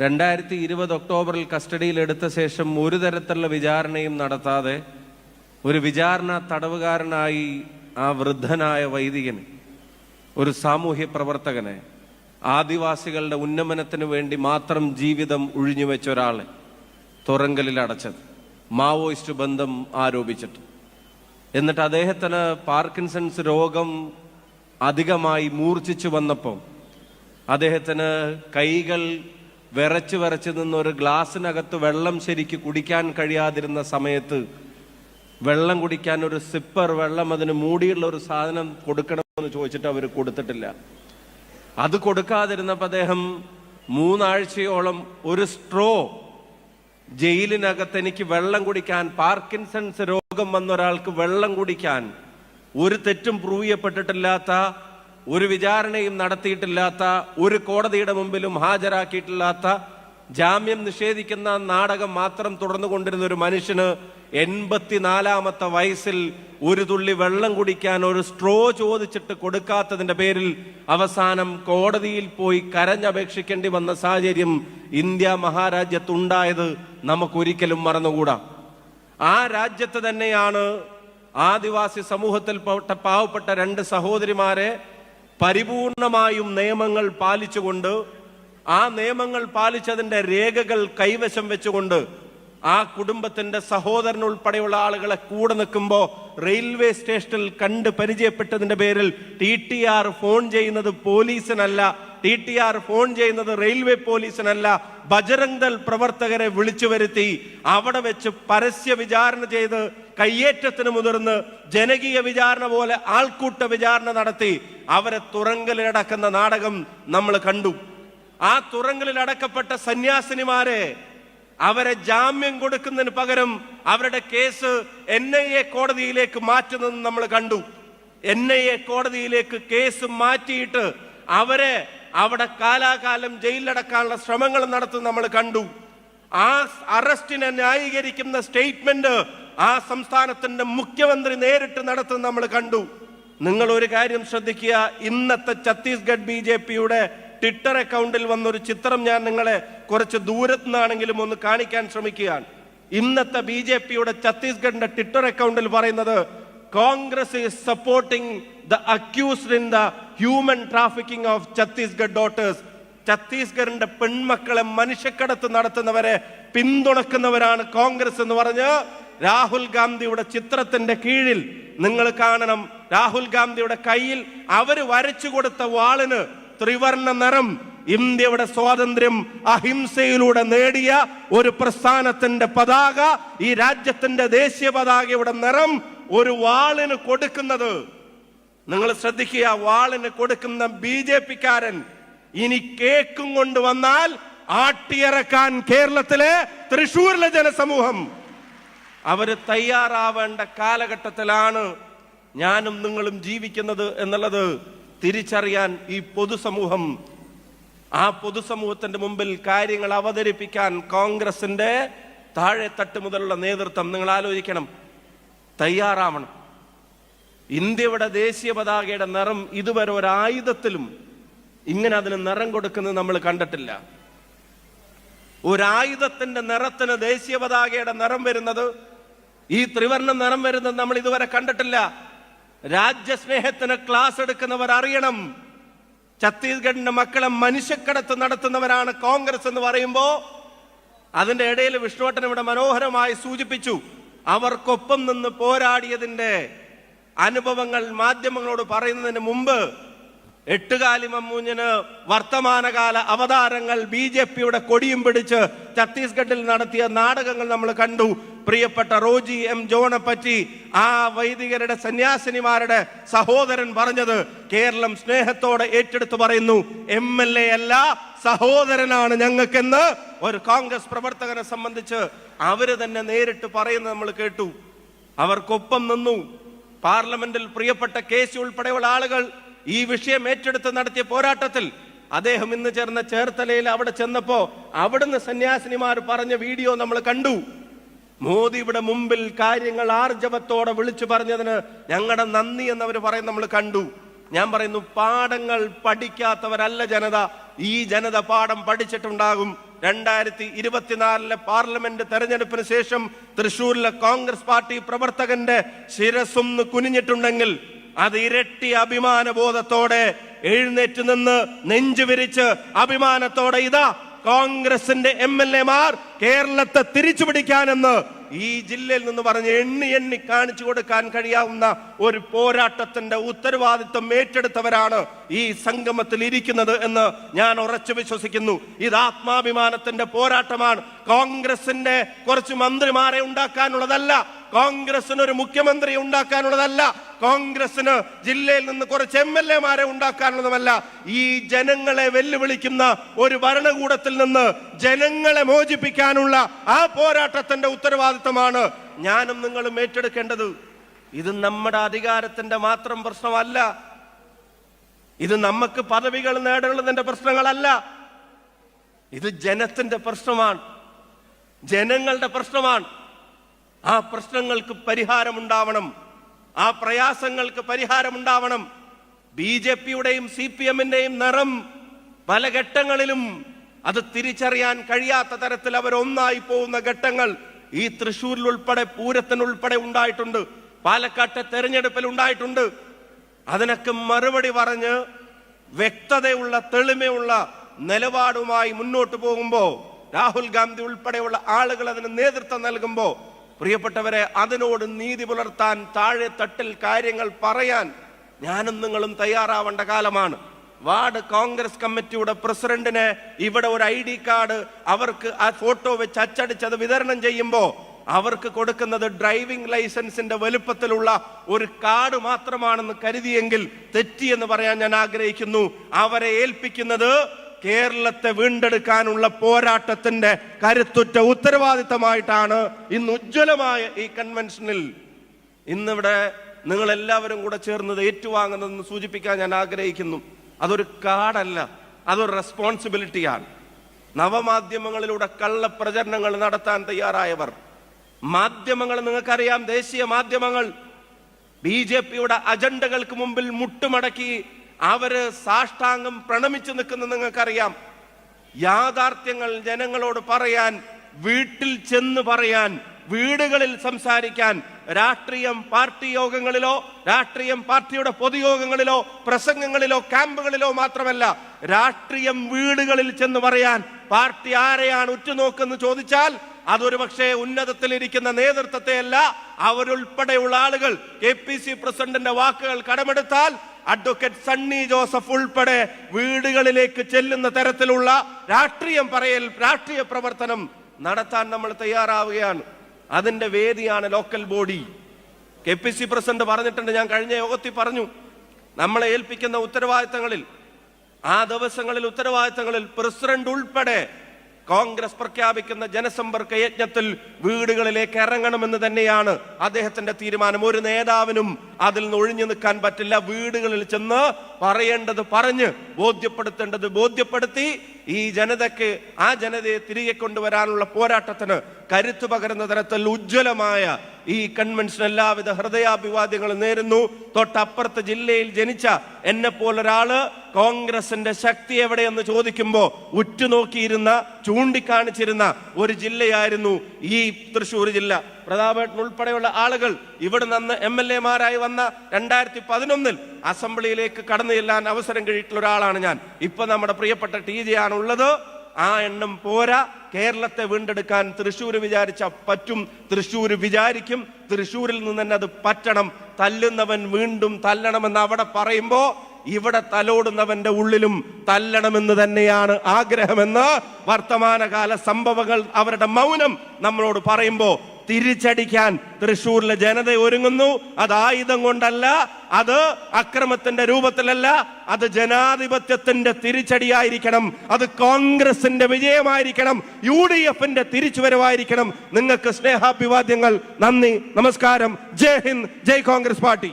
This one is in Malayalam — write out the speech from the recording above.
രണ്ടായിരത്തി ഇരുപത് ഒക്ടോബറിൽ കസ്റ്റഡിയിൽ എടുത്ത ശേഷം ഒരു തരത്തിലുള്ള വിചാരണയും നടത്താതെ ഒരു വിചാരണ തടവുകാരനായി ആ വൃദ്ധനായ വൈദികന് ഒരു സാമൂഹ്യ പ്രവർത്തകനെ ആദിവാസികളുടെ ഉന്നമനത്തിന് വേണ്ടി മാത്രം ജീവിതം ഒഴിഞ്ഞുവെച്ച ഒരാളെ തുറങ്കലിൽ അടച്ചത്. മാവോയിസ്റ്റ് ബന്ധം ആരോപിച്ചിട്ട്. എന്നിട്ട് അദ്ദേഹത്തിന് പാർക്കിൻസൺസ് രോഗം അധികമായി മൂർച്ഛിച്ചു വന്നപ്പോൾ അദ്ദേഹത്തിന് കൈകൾ വിറച്ച് വിറച്ച് നിന്ന് ഒരു ഗ്ലാസ്സിനകത്ത് വെള്ളം ശരിക്ക് കുടിക്കാൻ കഴിയാതിരുന്ന സമയത്ത് വെള്ളം കുടിക്കാൻ ഒരു സിപ്പർ വെള്ളം അതിന് മൂടിയുള്ള ഒരു സാധനം കൊടുക്കണമെന്ന് ചോദിച്ചിട്ട് അവർ കൊടുത്തിട്ടില്ല. അത് കൊടുക്കാതിരുന്നപ്പോൾ അദ്ദേഹം മൂന്നാഴ്ചയോളം ഒരു സ്ട്രോ ജയിലിനകത്ത് എനിക്ക് വെള്ളം കുടിക്കാൻ പാർക്കിൻസൺസ് രോഗം വന്ന ഒരാൾക്ക് വെള്ളം കുടിക്കാൻ ഒരു തെറ്റും പ്രൂവ് ചെയ്യപ്പെട്ടിട്ടില്ലാത്ത ഒരു വിചാരണയും നടത്തിയിട്ടില്ലാത്ത ഒരു കോടതിയുടെ മുമ്പിലും ഹാജരാക്കിയിട്ടില്ലാത്ത ജാമ്യം നിഷേധിക്കുന്ന നാടകം മാത്രം തുടർന്നു കൊണ്ടിരുന്ന ഒരു മനുഷ്യന് എൺപത്തിനാലാമത്തെ വയസ്സിൽ ഒരു തുള്ളി വെള്ളം കുടിക്കാൻ ഒരു സ്ട്രോ ചോദിച്ചിട്ട് കൊടുക്കാത്തതിന്റെ പേരിൽ അവസാനം കോടതിയിൽ പോയി കരഞ്ഞപേക്ഷിക്കേണ്ടി വന്ന സാഹചര്യം ഇന്ത്യ മഹാരാജ്യത്തുണ്ടായത് നമുക്കൊരിക്കലും മറന്നുകൂടാ. ആ രാജ്യത്ത് തന്നെയാണ് ആദിവാസി സമൂഹത്തിൽ പാവപ്പെട്ട രണ്ട് സഹോദരിമാരെ പരിപൂർണമായും നിയമങ്ങൾ പാലിച്ചുകൊണ്ട് ആ നിയമങ്ങൾ പാലിച്ചതിന്റെ രേഖകൾ കൈവശം വെച്ചുകൊണ്ട് ആ കുടുംബത്തിന്റെ സഹോദരൻ ഉൾപ്പെടെയുള്ള ആളുകളെ കൂടെ നിൽക്കുമ്പോൾ റെയിൽവേ സ്റ്റേഷനിൽ കണ്ട് പരിചയപ്പെട്ടതിന്റെ പേരിൽ ടി ടി ആർ ഫോൺ ചെയ്യുന്നത് പോലീസിനല്ല ടി ടി ആർ ഫോൺ ചെയ്യുന്നത് റെയിൽവേ പോലീസിനല്ല. ബജരംഗ് ദൾ പ്രവർത്തകരെ വിളിച്ചു വരുത്തി അവിടെ വെച്ച് പരസ്യ വിചാരണ ചെയ്ത് കയ്യേറ്റത്തിന് മുതിർന്ന് ജനകീയ വിചാരണ പോലെ ആൾക്കൂട്ട വിചാരണ നടത്തി. അവരെ തുറങ്കലിലടക്കുന്ന നാടകം നമ്മൾ കണ്ടു. ആ തുറങ്കലിൽ അടക്കപ്പെട്ട സന്യാസിനിമാരെ അവരെ ജാമ്യം കൊടുക്കുന്നതിന് പകരം അവരുടെ കേസ് എൻ ഐ എ കോടതിയിലേക്ക് മാറ്റുന്നത് നമ്മൾ കണ്ടു. എൻ ഐ എ കോടതിയിലേക്ക് കേസ് മാറ്റിയിട്ട് അവരെ അവിടെ കാലാകാലം ജയിലിലടക്കാനുള്ള ശ്രമങ്ങൾ നടത്തുന്നത് നമ്മൾ കണ്ടു. ആ അറസ്റ്റിനെ ന്യായീകരിക്കുന്ന സ്റ്റേറ്റ്മെന്റ് ആ സംസ്ഥാനത്തിന്റെ മുഖ്യമന്ത്രി നേരിട്ട് നടത്തുന്നത് നമ്മൾ കണ്ടു. നിങ്ങൾ ഒരു കാര്യം ശ്രദ്ധിക്കുക. ഇന്നത്തെ ഛത്തീസ്ഗഡ് ബി ജെ പിയുടെ ട്വിറ്റർ അക്കൗണ്ടിൽ വന്നൊരു ചിത്രം ഞാൻ നിങ്ങളെ കുറച്ച് ദൂരത്തു നിന്നാണെങ്കിലും ഒന്ന് കാണിക്കാൻ ശ്രമിക്കുകയാണ്. ഇന്നത്തെ ബി ജെ പിയുടെ ഛത്തീസ്ഗഡിന്റെ ട്വിറ്റർ അക്കൗണ്ടിൽ പറയുന്നത് Congress is supporting the accused in the human trafficking of Chhattisgarh daughters ഛത്തീസ്ഗഡിന്റെ പെൺമക്കളെ മനുഷ്യക്കടത്ത് നടത്തുന്നവരെ പിന്തുണക്കുന്നവരാണ് കോൺഗ്രസ് എന്ന് പറഞ്ഞ് രാഹുൽ ഗാന്ധിയുടെ ചിത്രത്തിന്റെ കീഴിൽ നിങ്ങൾ കാണണം. രാഹുൽ ഗാന്ധിയുടെ കയ്യിൽ അവർ വരച്ചു കൊടുത്ത വാളിന് ത്രിവർണ നിറം ഇന്ത്യയുടെ സ്വാതന്ത്ര്യം അഹിംസയിലൂടെ നേടിയ ഒരു പ്രസ്ഥാനത്തിന്റെ പതാക ഈ രാജ്യത്തിന്റെ ദേശീയ പതാകയുടെ നിറം ഒരു വാളിന് കൊടുക്കുന്നത്. നിങ്ങൾ ശ്രദ്ധിക്കുക വാളിന് കൊടുക്കുന്ന ബി ജെ പിക്കാരൻ ഇനി കേക്കും കൊണ്ട് വന്നാൽ ആട്ടിയിറക്കാൻ കേരളത്തിലെ തൃശൂരിലെ ജനസമൂഹം. അവർ തയ്യാറാവേണ്ട കാലഘട്ടത്തിലാണ് ഞാനും നിങ്ങളും ജീവിക്കുന്നത് എന്നുള്ളത് തിരിച്ചറിയാൻ ഈ പൊതുസമൂഹം ആ പൊതുസമൂഹത്തിന്റെ മുമ്പിൽ കാര്യങ്ങൾ അവതരിപ്പിക്കാൻ കോൺഗ്രസിന്റെ താഴെ തട്ട് മുതലുള്ള നേതൃത്വം നിങ്ങൾ ആലോചിക്കണം. തയ്യാറാവണം. ഇന്ത്യയുടെ ദേശീയ പതാകയുടെ നിറം ഇതുവരെ ഒരു ആയുധത്തിലും ഇങ്ങനെ അതിന് നിറം കൊടുക്കുന്നത് നമ്മൾ കണ്ടിട്ടില്ല. ഒരായുധത്തിന്റെ നിറത്തിന് ദേശീയ പതാകയുടെ നിറം വരുന്നത് ഈ ത്രിവർണ നിറം വരുന്നത് നമ്മൾ ഇതുവരെ കണ്ടിട്ടില്ല. രാജ്യസ്നേഹത്തിന് ക്ലാസ് എടുക്കുന്നവർ അറിയണം. ഛത്തീസ്ഗഡിന്റെ മക്കളെ മനുഷ്യക്കടത്ത് നടത്തുന്നവരാണ് കോൺഗ്രസ് എന്ന് പറയുമ്പോ അതിന്റെ ഇടയിൽ വിഷ്ണുവട്ടൻ ഇവിടെ മനോഹരമായി സൂചിപ്പിച്ചു അവർക്കൊപ്പം നിന്ന് പോരാടിയതിന്റെ അനുഭവങ്ങൾ മാധ്യമങ്ങളോട് പറയുന്നതിന് മുമ്പ് എട്ടുകാലി മമ്മൂഞ്ഞിന് വർത്തമാനകാല അവതാരങ്ങൾ ബി ജെ പിയുടെ കൊടിയും പിടിച്ച് ഛത്തീസ്ഗഡിൽ നടത്തിയ നാടകങ്ങൾ നമ്മൾ കണ്ടു. പ്രിയപ്പെട്ട റോജി എം ജോണെ പറ്റി ആ വൈദികരുടെ സന്യാസിനിമാരുടെ സഹോദരൻ പറഞ്ഞത് കേരളം സ്നേഹത്തോടെ ഏറ്റെടുത്തു പറയുന്നു. എം എൽ എ അല്ല സഹോദരനാണ് ഞങ്ങൾക്കെന്ന് ഒരു കോൺഗ്രസ് പ്രവർത്തകനെ സംബന്ധിച്ച് അവർ തന്നെ നേരിട്ട് പറയുന്നത് നമ്മൾ കേട്ടു. അവർക്കൊപ്പം നിന്നു. പാർലമെന്റിൽ പ്രിയപ്പെട്ട കെ സി ഉൾപ്പെടെയുള്ള ആളുകൾ ഈ വിഷയം ഏറ്റെടുത്ത് നടത്തിയ പോരാട്ടത്തിൽ അദ്ദേഹം ഇന്ന് ചേർന്ന ചേർത്തലയിൽ അവിടെ ചെന്നപ്പോ അവിടുന്ന് സന്യാസിനിമാർ പറഞ്ഞ വീഡിയോ നമ്മൾ കണ്ടു. മോദിയുടെ മുമ്പിൽ കാര്യങ്ങൾ ആർജവത്തോടെ വിളിച്ചു പറഞ്ഞതിന് ഞങ്ങളുടെ നന്ദി എന്നവർ പറയും നമ്മൾ കണ്ടു. ഞാൻ പറയുന്നു പാഠങ്ങൾ പഠിക്കാത്തവരല്ല ജനത. ഈ ജനത പാഠം പഠിച്ചിട്ടുണ്ടാകും. രണ്ടായിരത്തി ഇരുപത്തിനാലിലെ പാർലമെന്റ് തെരഞ്ഞെടുപ്പിന് ശേഷം തൃശൂരിലെ കോൺഗ്രസ് പാർട്ടി പ്രവർത്തകന്റെ ശിരസൊന്ന് കുനിഞ്ഞിട്ടുണ്ടെങ്കിൽ അത് ഇരട്ടി അഭിമാനബോധത്തോടെ എഴുന്നേറ്റ് നിന്ന് നെഞ്ചു വിരിച്ച് അഭിമാനത്തോടെ ഇതാ കോൺഗ്രസിന്റെ എം എൽ എമാർ കേരളത്തെ തിരിച്ചു പിടിക്കാനെന്ന് ഈ ജില്ലയിൽ നിന്ന് പറഞ്ഞ് എണ്ണി എണ്ണി കാണിച്ചു കൊടുക്കാൻ കഴിയാവുന്ന ഒരു പോരാട്ടത്തിന്റെ ഉത്തരവാദിത്വം ഏറ്റെടുത്തവരാണ് ഈ സംഗമത്തിൽ ഇരിക്കുന്നത് എന്ന് ഞാൻ ഉറച്ചു വിശ്വസിക്കുന്നു. ഇത് ആത്മാഭിമാനത്തിന്റെ പോരാട്ടമാണ്. കോൺഗ്രസിന്റെ കുറച്ച് മന്ത്രിമാരെ ഉണ്ടാക്കാനുള്ളതല്ല കോൺഗ്രസിന് ഒരു മുഖ്യമന്ത്രി ഉണ്ടാക്കാനുള്ളതല്ല കോൺഗ്രസിന് ജില്ലയിൽ നിന്ന് കുറച്ച് എം എൽ എമാരെ ഉണ്ടാക്കാനുള്ളതുമല്ല. ഈ ജനങ്ങളെ വെല്ലുവിളിക്കുന്ന ഒരു ഭരണകൂടത്തിൽ നിന്ന് ജനങ്ങളെ മോചിപ്പിക്കാനുള്ള ആ പോരാട്ടത്തിന്റെ ഉത്തരവാദിത്തമാണ് ഞാനും നിങ്ങളും ഏറ്റെടുക്കേണ്ടത്. ഇത് നമ്മുടെ അധികാരത്തിന്റെ മാത്രം പ്രശ്നമല്ല. ഇത് നമുക്ക് പദവികൾ നേടുന്നതിന്റെ പ്രശ്നങ്ങളല്ല. ഇത് ജനത്തിന്റെ പ്രശ്നമാണ്. ജനങ്ങളുടെ പ്രശ്നമാണ്. ആ പ്രശ്നങ്ങൾക്ക് പരിഹാരമുണ്ടാവണം. ആ പ്രയാസങ്ങൾക്ക് പരിഹാരമുണ്ടാവണം. ബി ജെ പിയുടെയും സി പി എമ്മിന്റെയും നിറം പല ഘട്ടങ്ങളിലും അത് തിരിച്ചറിയാൻ കഴിയാത്ത തരത്തിൽ അവർ ഒന്നായി പോകുന്ന ഘട്ടങ്ങൾ ഈ തൃശ്ശൂരിൽ ഉൾപ്പെടെ പൂരത്തിനുൾപ്പെടെ ഉണ്ടായിട്ടുണ്ട്. പാലക്കാട്ടെ തെരഞ്ഞെടുപ്പിൽ ഉണ്ടായിട്ടുണ്ട്. അതിനൊക്കെ മറുപടി പറഞ്ഞ് വ്യക്തതയുള്ള തെളിമയുള്ള നിലപാടുമായി മുന്നോട്ട് പോകുമ്പോൾ രാഹുൽ ഗാന്ധി ഉൾപ്പെടെയുള്ള ആളുകൾ അതിന് നേതൃത്വം നൽകുമ്പോ പ്രിയപ്പെട്ടവരെ അതിനോട് നീതി പുലർത്താൻ താഴെ തട്ടിൽ കാര്യങ്ങൾ പറയാൻ ഞാനും നിങ്ങളും തയ്യാറാവേണ്ട കാലമാണ്. വാർഡ് കോൺഗ്രസ് കമ്മിറ്റിയുടെ പ്രസിഡന്റിന് ഇവിടെ ഒരു ഐ ഡി കാർഡ് അവർക്ക് ആ ഫോട്ടോ വെച്ച് അച്ചടിച്ചത് വിതരണം ചെയ്യുമ്പോൾ അവർക്ക് കൊടുക്കുന്നത് ഡ്രൈവിംഗ് ലൈസൻസിന്റെ വലുപ്പത്തിലുള്ള ഒരു കാർഡ് മാത്രമാണെന്ന് കരുതിയെങ്കിൽ തെറ്റിയെന്ന് പറയാൻ ഞാൻ ആഗ്രഹിക്കുന്നു. അവരെ ഏൽപ്പിക്കുന്നത് കേരളത്തെ വീണ്ടെടുക്കാനുള്ള പോരാട്ടത്തിന്റെ കരുത്തുറ്റ ഉത്തരവാദിത്തമായിട്ടാണ് ഇന്ന് ഉജ്ജ്വലമായ ഈ കൺവെൻഷനിൽ ഇന്നിവിടെ നിങ്ങൾ എല്ലാവരും കൂടെ ചേർന്നത് ഏറ്റുവാങ്ങുന്നതെന്ന് സൂചിപ്പിക്കാൻ ഞാൻ ആഗ്രഹിക്കുന്നു. അതൊരു കാടല്ല അതൊരു റെസ്പോൺസിബിലിറ്റിയാണ് നവമാധ്യമങ്ങളിലൂടെ കള്ള കള്ളപ്രചരണങ്ങൾ നടത്താൻ തയ്യാറായവർ. മാധ്യമങ്ങൾ നിങ്ങൾക്കറിയാം ദേശീയ മാധ്യമങ്ങൾ. ബി ജെ പിയുടെ അജണ്ടകൾക്ക് മുമ്പിൽ മുട്ടുമടക്കി അവർ സാഷ്ടാംഗം പ്രണമിച്ചു നിൽക്കുന്ന നിങ്ങൾക്കറിയാം. യാഥാർത്ഥ്യങ്ങൾ ജനങ്ങളോട് പറയാൻ വീട്ടിൽ ചെന്ന് പറയാൻ വീടുകളിൽ സംസാരിക്കാൻ രാഷ്ട്രീയം പാർട്ടി യോഗങ്ങളിലോ രാഷ്ട്രീയം പാർട്ടിയുടെ പൊതുയോഗങ്ങളിലോ പ്രസംഗങ്ങളിലോ ക്യാമ്പുകളിലോ മാത്രമല്ല രാഷ്ട്രീയം വീടുകളിൽ ചെന്ന് പറയാൻ പാർട്ടി ആരെയാണ് ഉറ്റുനോക്കെന്ന് ചോദിച്ചാൽ അതൊരു പക്ഷേ ഉന്നതത്തിലിരിക്കുന്ന നേതൃത്വത്തെയല്ല അവരുൾപ്പെടെയുള്ള ആളുകൾ കെ പി സി പ്രസിഡന്റിന്റെ വാക്കുകൾ കടമെടുത്താൽ അഡ്വക്കേറ്റ് സണ്ണി ജോസഫ് ഉൾപ്പെടെ വീടുകളിലേക്ക് ചെല്ലുന്ന തരത്തിലുള്ള രാഷ്ട്രീയം പറയൽ രാഷ്ട്രീയ പ്രവർത്തനം നടത്താൻ നമ്മൾ തയ്യാറാവുകയാണ്. അതിന്റെ വേദിയാണ് local body K P C president പറഞ്ഞിട്ടുണ്ട് ഞാൻ കഴിഞ്ഞ യോഗത്തിൽ പറഞ്ഞു. നമ്മളെ ഏൽപ്പിക്കുന്ന ഉത്തരവാദിത്തങ്ങളിൽ ആ ദിവസങ്ങളിൽ ഉത്തരവാദിത്തങ്ങളിൽ പ്രസിഡന്റ് ഉൾപ്പെടെ കോൺഗ്രസ് പ്രഖ്യാപിക്കുന്ന ജനസമ്പർക്ക യജ്ഞത്തിൽ വീടുകളിലേക്ക് ഇറങ്ങണമെന്ന് തന്നെയാണ് അദ്ദേഹത്തിന്റെ തീരുമാനം. ഒരു നേതാവിനും അതിൽ നിന്ന് ഒഴിഞ്ഞു നിൽക്കാൻ പറ്റില്ല. വീടുകളിൽ ചെന്ന് പറയേണ്ടത് പറഞ്ഞ് ബോധ്യപ്പെടുത്തേണ്ടത് ബോധ്യപ്പെടുത്തി ഈ ജനതയ്ക്ക് ആ ജനതയെ തിരികെ കൊണ്ടുവരാനുള്ള പോരാട്ടത്തിന് കരുത്തു പകരുന്ന തരത്തിൽ ഉജ്ജ്വലമായ ഈ കൺവെൻഷൻ എല്ലാവിധ ഹൃദയാഭിവാദ്യങ്ങളും നേരുന്നു. തൊട്ടപ്പുറത്ത് ജില്ലയിൽ ജനിച്ച എന്നെ പോലൊരാൾ കോൺഗ്രസിന്റെ ശക്തി എവിടെയെന്ന് ചോദിക്കുമ്പോൾ ഉറ്റുനോക്കിയിരുന്ന ചൂണ്ടിക്കാണിച്ചിരുന്ന ഒരു ജില്ലയായിരുന്നു ഈ തൃശ്ശൂർ ജില്ല. പ്രതാപേട്ടൻ ഉൾപ്പെടെയുള്ള ആളുകൾ ഇവിടെ നിന്ന് എം എൽ എമാരായി വന്ന രണ്ടായിരത്തി പതിനൊന്നിൽ അസംബ്ലിയിലേക്ക് കടന്നു ചെല്ലാൻ അവസരം കിട്ടിയിട്ടുള്ള ഒരാളാണ് ഞാൻ. ഇപ്പൊ നമ്മുടെ പ്രിയപ്പെട്ട ടി ജെ ആണ് ഉള്ളത് ആ എണ്ണം പോരാ. കേരളത്തെ വീണ്ടെടുക്കാൻ തൃശ്ശൂർ വിചാരിച്ച പറ്റും. തൃശ്ശൂർ വിചാരിക്കും. തൃശ്ശൂരിൽ നിന്ന് തന്നെ അത് പറ്റണം. തല്ലുന്നവൻ വീണ്ടും തല്ലണമെന്ന് അവിടെ പറയുമ്പോ ഇവിടെ തലോടുന്നവന്റെ ഉള്ളിലും തല്ലണമെന്ന് തന്നെയാണ് ആഗ്രഹമെന്ന് വർത്തമാനകാല സംഭവങ്ങൾ അവരുടെ മൗനം നമ്മളോട് പറയുമ്പോൾ തിരിച്ചടിക്കാൻ തൃശ്ശൂരിലെ ജനത ഒരുങ്ങുന്നു. അത് ആയുധം കൊണ്ടല്ല അത് അക്രമത്തിന്റെ രൂപത്തിലല്ല അത് ജനാധിപത്യത്തിന്റെ തിരിച്ചടിയായിരിക്കണം അത് കോൺഗ്രസിന്റെ വിജയമായിരിക്കണം യു ഡി എഫിന്റെ തിരിച്ചുവരവായിരിക്കണം. നിങ്ങൾക്ക് സ്നേഹാഭിവാദ്യങ്ങൾ. നന്ദി നമസ്കാരം. ജയ് ഹിന്ദ് ജയ് കോൺഗ്രസ് പാർട്ടി.